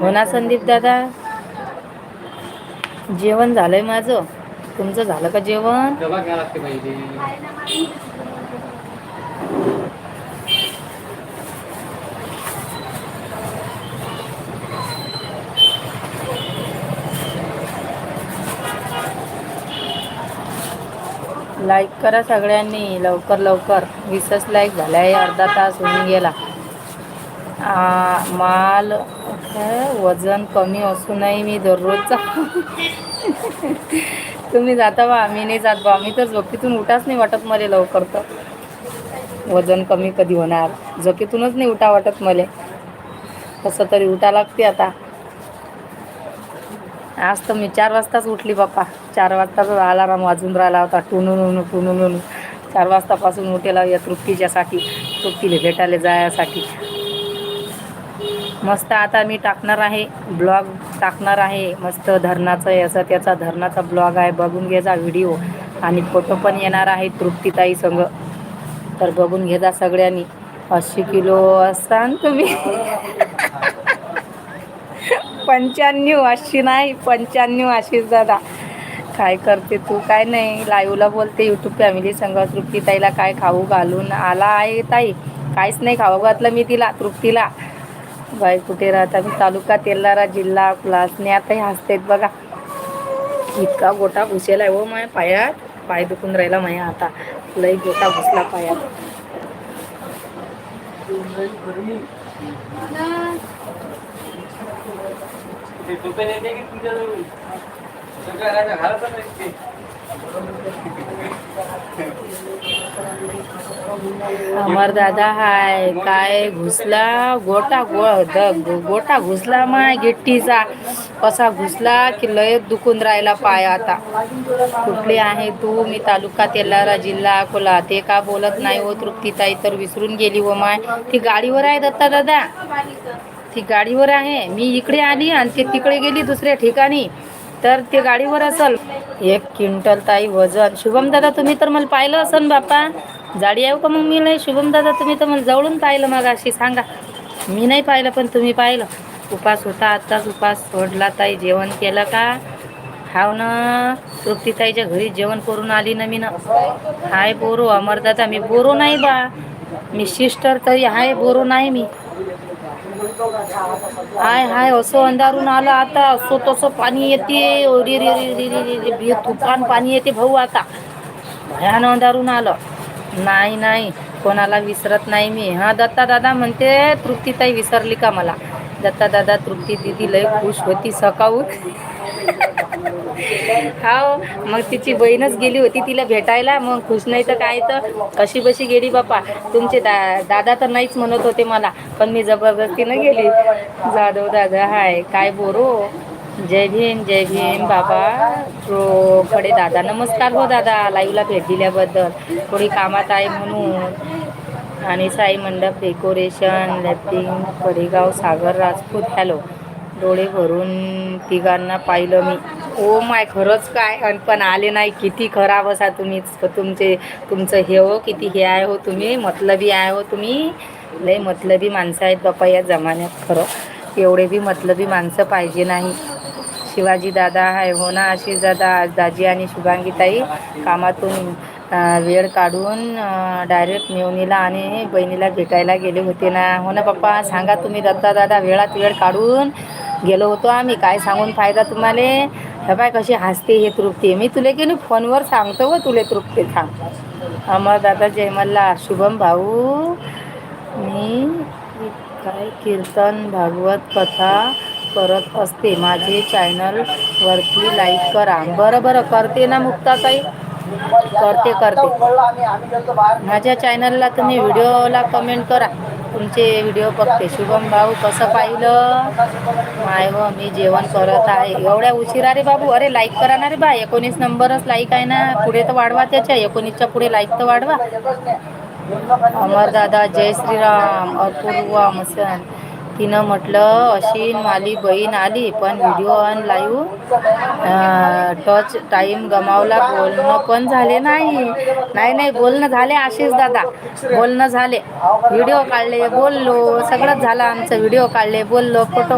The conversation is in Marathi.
हो ना संदीप दादा. जेवण झालंय माझं. तुमचं झालं का जेवण? लाईक करा सगळ्यांनी. लवकर लवकर. वीसच लाईक झालाय अर्धा तास होऊन गेला. माल वजन कमी असूनही मी दररोजचा. तुम्ही जाता बा मी नाही जात बा. मी तर झोकेतून उठाच नाही वाटत मला लवकर तर. वजन कमी कधी होणार? झोकेतूनच नाही उठा वाटत मला. कसं तरी उठा लागते आता. आज तर मी चार वाजताच उठली बाप्पा. चार वाजताच अलाराम वाजून राहिला होता. टुनून टुनून चार वाजतापासून उठेला या तृप्तीच्यासाठी तृप्तीला भेटायला जायसाठी. मस्त आता मी टाकणार आहे ब्लॉग टाकणार आहे मस्त धरणाचं याचा त्याचा धरणाचा ब्लॉग आहे बघून घ्यायचा व्हिडिओ. आणि फोटो पण येणार आहे तृप्तीताई संग तर बघून घ्या सगळ्यांनी. अस्सी किलो असाल तुम्ही. पंच्याण्णव अशी नाही पंच्याण्णव अशीच दादा काय करते तू काय नाही. लाईव्हला बोलते यूट्यूब फॅमिली संग तृप्तीताईला काय खाऊ घालून आला आहे ताई. काहीच नाही खाऊ घातलं मी तिला तृप्तीला. बाई कुठे राहता मी तालुका तेलारा जिल्हा कुलासण्यातही हसतेत बघा. इतका गोटा घुसेला आहे हो माझ्या पायात. पाय दुखून राहिला माझ्या आता. लई गोटा घुसला पायात. अमर दादा हाय. काय घुसला? गोटा गो गोटा घुसला माय गिट्टीचा. कसा घुसला की लय दुखून राहिला पाय आता. कुठली आहे तू? मी तालुका तेलारा जिल्हा अकोला. ते का बोलत नाही हो तृप्तीताई? तर विसरून गेली व माय. ती गाडीवर आहे दत्ता दादा. ती गाडीवर आहे. मी इकडे आली आणि ते तिकडे गेली दुसऱ्या ठिकाणी. तर ते गाडीवर असल. एक क्विंटल ताई वजन. शुभम दादा तुम्ही तर मला पाहिलं असेल बापा जाडी येऊ का मग मी नाही? शुभम दादा तुम्ही तर मला जवळून पाहिलं मग अशी सांगा. मी नाही पाहिलं पण तुम्ही पाहिलं. उपास होता आत्ताच उपास सोडला ताई. जेवण केलं का? हाव ना. तृप्तीताईच्या घरी जेवण करून आली ना मी ना. हाय बोरो अमरदादा मी बोरो नाही बा. मी सिस्टर तरी हाय बोरो नाही मी. हाय हाय असं अंधारून आलं आता. असं तसं पाणी येते. रे रे रे रे रे तुफान पाणी येते भाऊ आता. भयान अंधारून आलं. नाही नाही कोणाला विसरत नाही मी. हा दत्ता दादा म्हणते तृप्तीताई विसरली का मला? दत्ता दादा तृप्ती दिदी लय खुश होती सकाळून. हो मग तिची बहीणच गेली होती तिला भेटायला मग खुश नाही तर काय तर? कशी बशी गेली बापा? तुमचे दा दादा तर नाहीच म्हणत होते मला पण मी जबरदस्तीनं गेली. जाधव दादा हाय काय बोरो? जय भीम जय भीम बाबा. रो कडे दादा नमस्कार हो दादा लाईव्हला भेट दिल्याबद्दल. थोडी कामात आहे म्हणून. आणि साई मंडप डेकोरेशन लॅपिंग पडेगाव सागर राजपूत हॅलो. डोळे भरून तिघांना पाहिलं मी. ओ माय खरंच काय? पण आले नाही. किती खराब असा तुम्ही तुमचे तुमचं हे हो किती हे आहे हो तुम्ही मतलबी आहे हो तुम्ही. लय मतलबी माणसं आहेत बापा या जमान्यात खरं. एवढे बी मतलबी माणसं पाहिजे नाही. शिवाजी दादा आहे हो ना आशिष दादा दाजी आणि शुभांगीताई. कामातून वेळ काढून डायरेक्ट मेवणीला आणि बहिणीला भेटायला गेले होते ना. हो ना पप्पा सांगा तुम्ही दत्ता दादा वेळात वेळ काढून. गेलो होतो आम्ही. काय सांगून फायदा तुम्हाला? हे बाय कशी हसते हे तृप्ती. मी तुले की नाही फोनवर सांगतो व तुले तृप्ती थांब. अमर दादा जय शुभम भाऊ. मी काय कीर्तन भागवत कथा करत असते. माझे चॅनल वरती लाईक करा. बरं बरं करते ना मुक्ताताई. करते करते. माझ्या चॅनलला तुम्ही व्हिडिओला कमेंट करा. तुमचे व्हिडिओ बघते. शुभम भाऊ कसं पाहिलं? माय व मी जेवण करत आहे. एवढ्या उशिरा रे बाबू. अरे लाईक करा ना रे बा. एकोणीस नंबरच लाईक आहे ना. पुढे तर वाढवा त्याच्या. एकोणीसच्या पुढे लाईक तर वाढवा. अमरदादा जय श्रीराम. अपूर्वा मसन तिनं म्हटलं अशी माली बहीण आली पण video on live touch time गमावला बोलणं पण झाले नाही. नाही नाही बोलणं झाले आशिष दादा. बोलणं झाले. व्हिडिओ काढले बोललो. सगळंच झालं आमचं. व्हिडिओ काढले बोललो फोटो